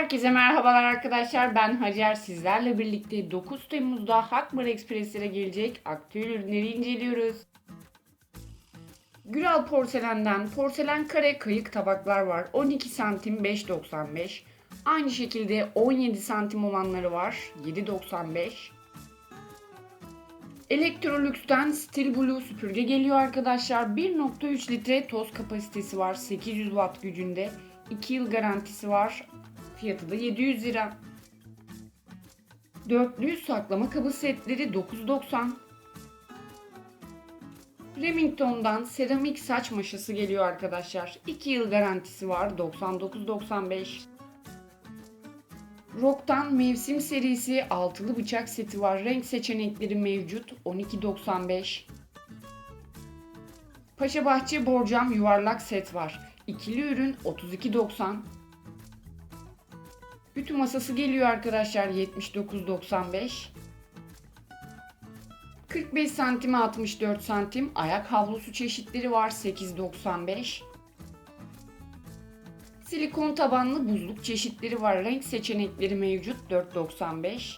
Herkese merhabalar arkadaşlar. Ben Hacer. Sizlerle birlikte 9 Temmuz'da Hakmar Ekspreslere gelecek aktüel ürünleri inceliyoruz. Güral Porselen'den porselen kare kayık tabaklar var. 12 santim 5.95. Aynı şekilde 17 santim olanları var. 7.95. Electrolux'ten Steel Blue süpürge geliyor arkadaşlar. 1.3 litre toz kapasitesi var. 800 watt gücünde. 2 yıl garantisi var. Fiyatı da 700 lira. Dörtlü saklama kabı setleri 9.90. Remington'dan seramik saç maşası geliyor arkadaşlar. 2 yıl garantisi var 99.95. Rock'tan mevsim serisi altılı bıçak seti var. Renk seçenekleri mevcut 12.95. Paşa Bahçe borcam yuvarlak set var. İkili ürün 32.90. Ütü masası geliyor arkadaşlar 79.95. 45 santime 64 santim ayak havlusu çeşitleri var 8.95. Silikon tabanlı buzluk çeşitleri var. Renk seçenekleri mevcut 4.95.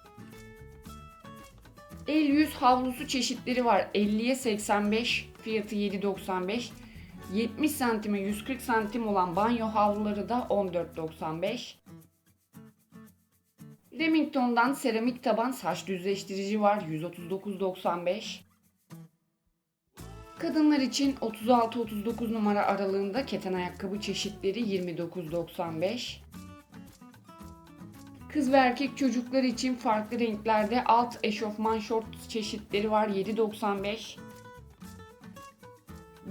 El yüz havlusu çeşitleri var. 50'ye 85 fiyatı 7.95. 70 santime 140 santim olan banyo havluları da 14.95. Remington'dan seramik taban saç düzleştirici var 139.95. Kadınlar için 36-39 numara aralığında keten ayakkabı çeşitleri 29.95. Kız ve erkek çocuklar için farklı renklerde alt eşofman şort çeşitleri var 7.95.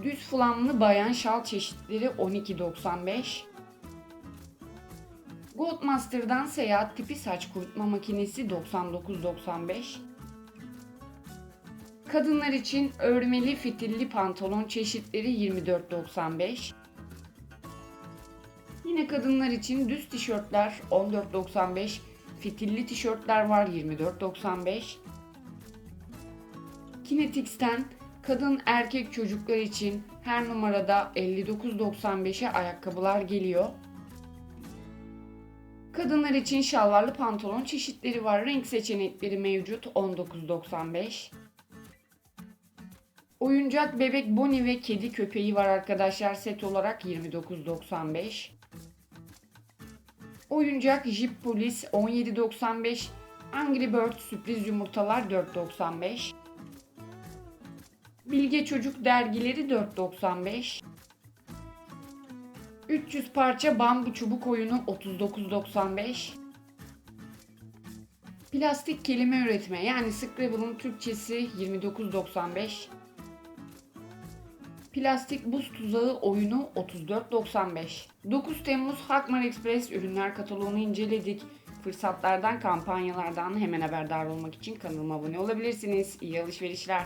Düz flamlı bayan şal çeşitleri 12.95. Goldmaster'dan seyahat tipi saç kurutma makinesi 99.95. Kadınlar için örmeli fitilli pantolon çeşitleri 24.95. Yine kadınlar için düz tişörtler 14.95. Fitilli tişörtler var 24.95. Kinetix'ten kadın erkek çocuklar için her numarada 59.95'e ayakkabılar geliyor. Kadınlar için şalvarlı pantolon çeşitleri var. Renk seçenekleri mevcut 19.95. Oyuncak bebek Bonnie ve kedi köpeği var arkadaşlar set olarak 29.95. Oyuncak Jeep Police 17.95. Angry Bird sürpriz yumurtalar 4.95. Bilge Çocuk dergileri 4.95. 300 parça bambu çubuk oyunu 39.95. Plastik kelime üretme yani Scrabble'ın Türkçesi 29.95. Plastik buz tuzağı oyunu 34.95. 9 Temmuz Hakmar Express ürünler kataloğunu inceledik. Fırsatlardan, kampanyalardan hemen haberdar olmak için kanalıma abone olabilirsiniz. İyi alışverişler.